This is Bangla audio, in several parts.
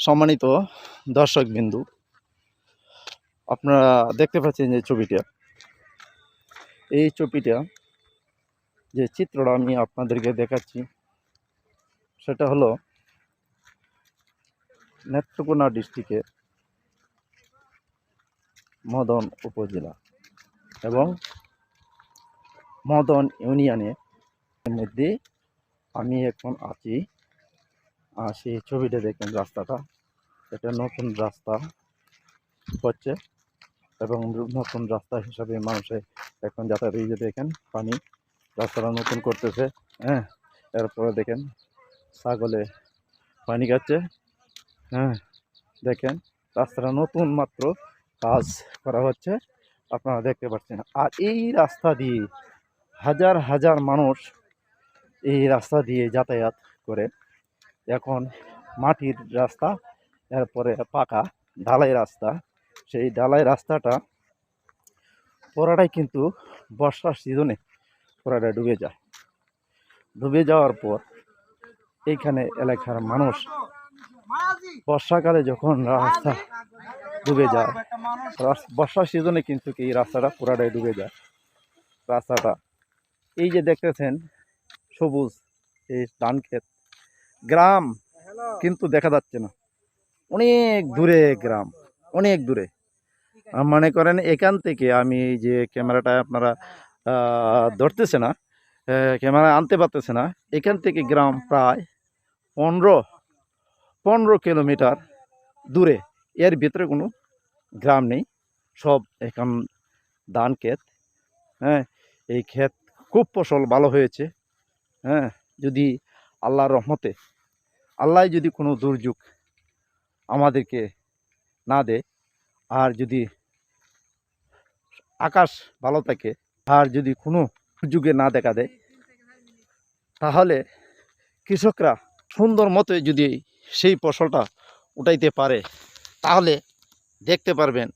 সম্মানিত দর্শক বিন্দু, আপনারা দেখতে পাচ্ছেন যে ছবিটা। এই ছবিটা যে চিত্রটা আমি আপনাদেরকে দেখাচ্ছি, সেটা হলো নেত্রকোনা ডিস্ট্রিক্টের মদন উপজেলা এবং মদন ইউনিয়নের মধ্যে আমি এখন আছি। সেই ছবিটা দেখেন রাস্তাটা। এটা নতুন রাস্তা হচ্ছে এবং নতুন রাস্তা হিসাবে মানুষে এখন যাতায়াত এই যে দেখেন পানি, রাস্তাটা নতুন করতেছে হ্যাঁ? এরপরে দেখেন ছাগলে পানি খাচ্ছে হ্যাঁ? দেখেন রাস্তাটা নতুন মাত্র কাজ করা হচ্ছে, আপনারা দেখতে পাচ্ছেন। আর এই রাস্তা দিয়ে হাজার হাজার মানুষ এই রাস্তা দিয়ে যাতায়াত করে। এখন মাটির রাস্তা, এরপরে পাকা ঢালাই রাস্তা। সেই ঢালাই রাস্তাটা পুরাটাই কিন্তু বর্ষার সিজনে পুরাটা ডুবে যায়। ডুবে যাওয়ার পর এইখানে এলাকার মানুষ বর্ষাকালে যখন রাস্তা ডুবে যায় বর্ষার সিজনে কিন্তু এই রাস্তাটা পুরাটাই ডুবে যায়। রাস্তাটা এই যে দেখতেছেন, সবুজ, এই ধান ক্ষেত। গ্রাম কিন্তু দেখা যাচ্ছে না। অনেক দূরে গ্রাম অনেক দূরে। মনে করেন এখান থেকে আমি যে ক্যামেরাটা আপনারা ধরতেছে না ক্যামেরা আনতে পারতেছে না এখান থেকে গ্রাম প্রায় পনেরো পনেরো কিলোমিটার দূরে। এর ভিতরে কোনো গ্রাম নেই সব এখন ধান ক্ষেত। হ্যাঁ এই ক্ষেত খুব ফসল ভালো হয়েছে। হ্যাঁ যদি আল্লাহর রহমতে আল্লাহ যদি কোনো দুর্যোগ আমাদেরকে না দেয়, আর যদি আকাশ ভালো থাকে, আর যদি কোনো দুর্যোগে না দেখা দেয়, তাহলে কৃষকরা সুন্দর মতো যদি সেই ফসলটা উঠাইতে পারে, তাহলে দেখতে পারবেন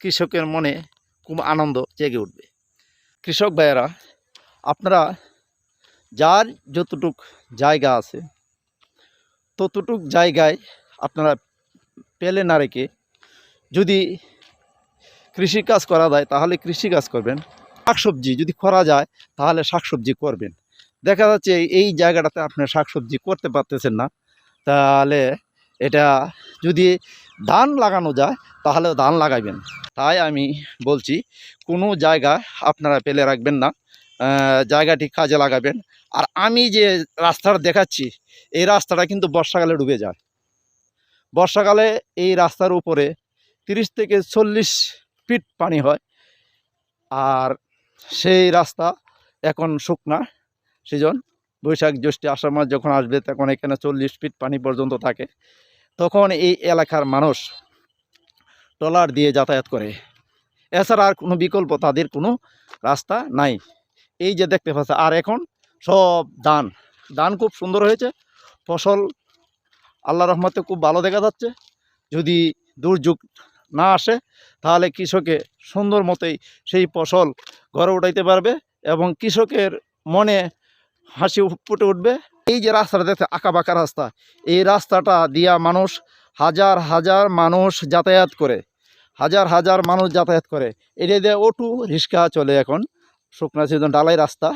কৃষকের মনে খুব আনন্দ জেগে উঠবে। কৃষক ভাইয়েরা, আপনারা যার যতটুক জায়গা আছে, ততটুক জায়গায় আপনারা পেলে না রেখে যদি কৃষিকাজ করা যায়, তাহলে কৃষিকাজ করবেন। শাকসবজি যদি করা যায়, তাহলে শাকসবজি করবেন। দেখা যাচ্ছে এই জায়গাটাতে আপনি শাকসবজি করতে পারতেছেন না, তাহলে এটা যদি ধান লাগানো যায় তাহলে ধান লাগাইবেন তাই আমি বলছি, কোনো জায়গা আপনারা পেলে রাখবেন না। জায়গাটি কাজে লাগাবেন। আর আমি যে রাস্তাটা দেখাচ্ছি, এই রাস্তাটা কিন্তু বর্ষাকালে ডুবে যায়। বর্ষাকালে এই রাস্তার উপরে তিরিশ থেকে চল্লিশ ফিট পানি হয়। আর সেই রাস্তা এখন শুকনা সিজন। বৈশাখ জ্যৈষ্ঠী আষাঢ় মাস যখন আসবে, তখন এখানে চল্লিশ ফিট পানি পর্যন্ত থাকে। তখন এই এলাকার মানুষ ট্রলার দিয়ে যাতায়াত করে। এছাড়া আর কোনো বিকল্প তাদের কোনো রাস্তা নাই। এই যে দেখতে পাচ্ছে আর এখন সব ধান। ধান খুব সুন্দর হয়েছে, ফসল আল্লাহ রহমতে খুব ভালো দেখা যাচ্ছে। যদি দুর্যোগ না আসে, তাহলে কৃষকে সুন্দর মতোই সেই ফসল ঘরে উঠাইতে পারবে এবং কৃষকের মনে হাসি ফুটে উঠবে। এই যে রাস্তাটা দেখতে আঁকা বাঁকা রাস্তা, এই রাস্তাটা দিয়া মানুষ হাজার হাজার মানুষ যাতায়াত করে, হাজার হাজার মানুষ যাতায়াত করে। এটা দিয়ে অটো রিক্সা চলে এখন। শুকনা সিজন ডালাই রাস্তা।